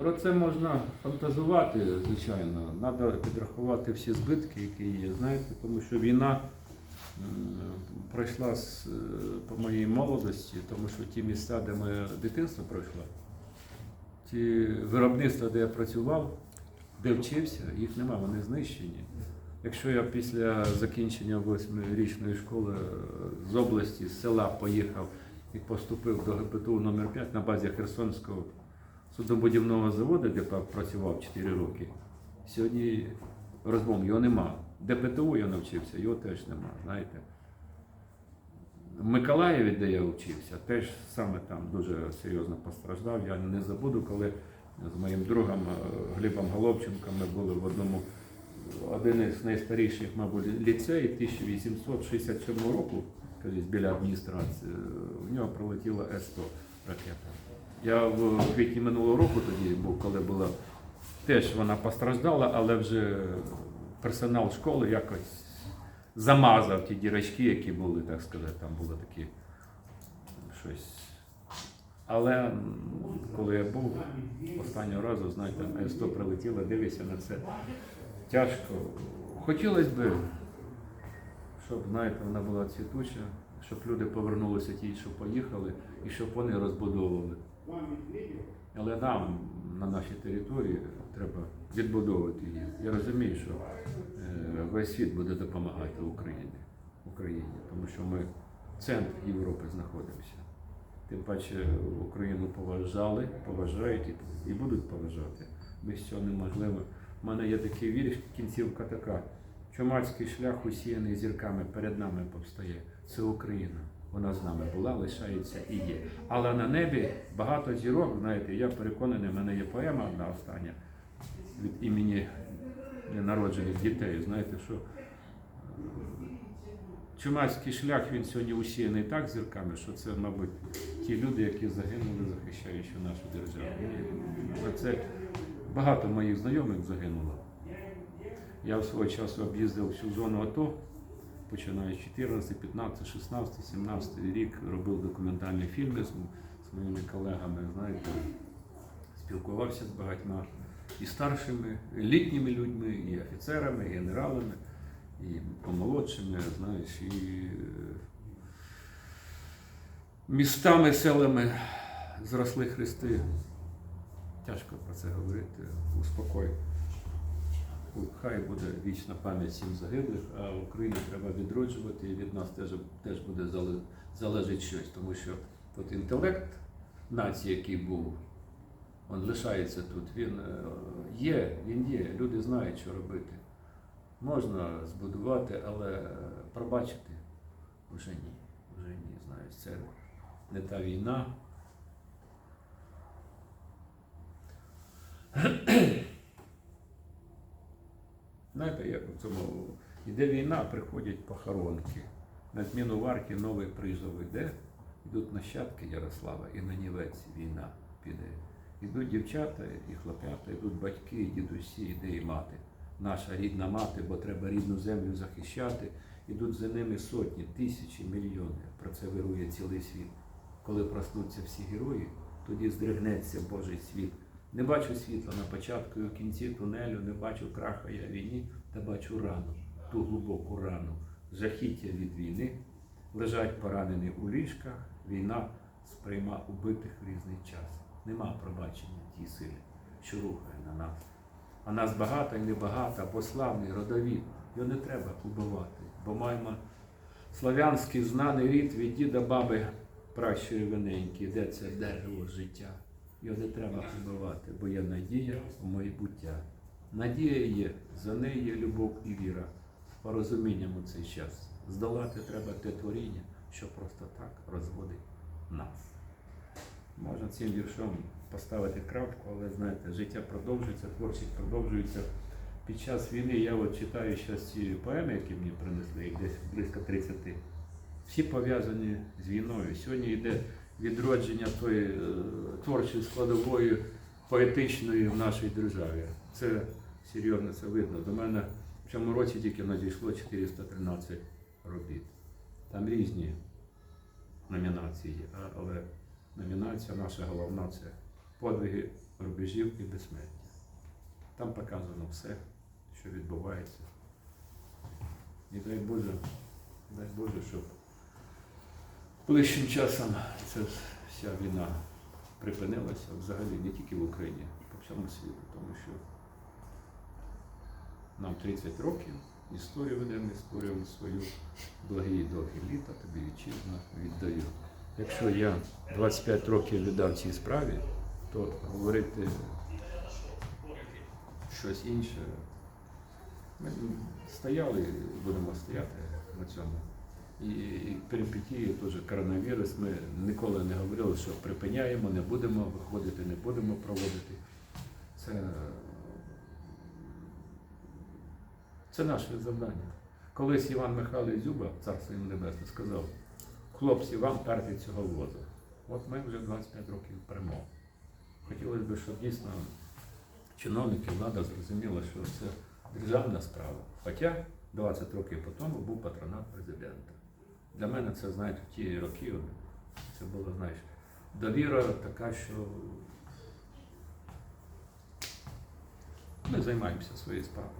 Про це можна фантазувати, звичайно. Треба підрахувати всі збитки, які є. Знаєте, тому що війна пройшла з, е, по моїй молодості, тому що ті міста, де моє дитинство пройшло, ті виробництва, де я працював, де вчився, їх нема, вони знищені. Якщо я після закінчення восьмирічної школи е, з області, з села поїхав і поступив до ГПТУ номер 5 на базі Херсонського суднобудівного заводу, де працював 4 роки, сьогодні розбом його нема. ДПТУ я навчився, його теж нема, знаєте. В Миколаєві, де я вчився, теж саме там дуже серйозно постраждав. Я не забуду, коли з моїм другом е, Глібом Головченком ми були в одному, один із найстаріших, мабуть, ліцей 1867 року, біля адміністрації, в нього прилетіла С-100 ракета. Я в квітні минулого року тоді був, коли була теж вона постраждала, але вже персонал школи якось замазав ті дірочки, які були, так сказати, там було такі щось. Але коли я був останнього разу, знаєте, С-100 прилетіло, дивишся на це тяжко. Хотілося б, щоб, знаєте, вона була цвітуча, щоб люди повернулися ті, що поїхали, і щоб вони розбудовували. Але нам на нашій території треба відбудовувати її. Я розумію, що е, весь світ буде допомагати Україні, Україні, тому що ми в центрі Європи знаходимося. Тим паче Україну поважали, поважають і будуть поважати. Без цього неможливо. У мене є такий вірш, кінцівка така. Чумацький шлях усіяний зірками перед нами повстає. Це Україна. Вона з нами була, лишається і є. Але на небі багато зірок, знаєте, я переконаний, в мене є поема одна остання від імені ненароджених дітей. Знаєте, що е, чумацький шлях він сьогодні усіяний так зірками, що це, мабуть, ті люди, які загинули, захищаючи нашу державу. І багато моїх знайомих загинуло. Я свого часу об'їздив всю зону АТО, починаючи 14, 15, 16, 17 рік, робив документальні фільми з, з моїми колегами, знаєте, спілкувався з багатьма і старшими, і літніми людьми, і офіцерами, і генералами, і помолодшими, знаєш, і е, містами, селами зросли хрести. Тяжко про це говорити, успокой. Хай буде вічна пам'ять всім загиблих, а Україну треба відроджувати, і від нас теж, теж буде зале- залежить щось, тому що тут інтелект нації, який був, він лишається тут. Він е, є, він є, люди знають, що робити. Можна збудувати, але е, пробачити вже ні. Вже ні. Знаєш, це не та війна. Знаєте, як у цьому іде війна, приходять похоронки. На зміну варті новий призов іде, йдуть нащадки Ярослава, і на нівець війна піде. Ідуть дівчата і хлопята, йдуть батьки, і дідусі, іде і мати. Наша рідна мати, бо треба рідну землю захищати. Ідуть за ними сотні, тисячі, мільйони. Про це вирує цілий світ. Коли проснуться всі герої, тоді здригнеться Божий світ. Не бачу світла на початку і в кінці тунелю, не бачу краха я війні, та бачу рану, ту глибоку рану, жахіття від війни. Лежать поранені у ліжках, війна сприйма убитих в різний час. Нема пробачення тій силі, що рухає на нас. А нас багато і небагато, бо славний, родові. Його не треба убивати, бо маємо слав'янський знаний рід від діда баби пращої виненьки, де це дерево життя. Його не треба вбивати, бо є надія в майбуття. Надія є, за нею є любов і віра. Порозумінням у цей час. Здолати треба те творіння, що просто так розводить нас. Можна цим віршом поставити крапку, але знаєте, життя продовжується, творчість продовжується. Під час війни я от читаю зараз ці поеми, які мені принесли, їх десь близько 30. Всі пов'язані з війною. Сьогодні йде відродження тої е, творчої складової поетичної в нашій державі. Це серйозно це видно. До мене в цьому році тільки надійшло 413 робіт. Там різні номінації, але номінація наша головна це подвиги рубежів і безсмертя. Там показано все, що відбувається. І дай Боже, дай Боже, щоб ближчим часом ця вся війна припинилася взагалі не тільки в Україні, а по всьому світу, тому що нам 30 років, історію ведемо, історію свою, благі і довгі літа, тобі вітчизна віддаю. Якщо я 25 років віддав цій справі, то говорити щось інше. Ми стояли, і будемо стояти на цьому. І, перипетії, теж коронавірус, ми ніколи не говорили, що припиняємо, не будемо виходити, не будемо проводити. Це, це наше завдання. Колись Іван Михайлович Зюба, царство йому небесне, сказав, хлопці, вам перти цього возу. От ми вже 25 років перемог. Хотілося б, щоб дійсно чиновники, влада зрозуміла, що це державна справа. Хоча 20 років по тому був патронат президента. Для мене це, знаєте, ті роки це було, знаєш, довіра така, що ми займаємося своєю справою.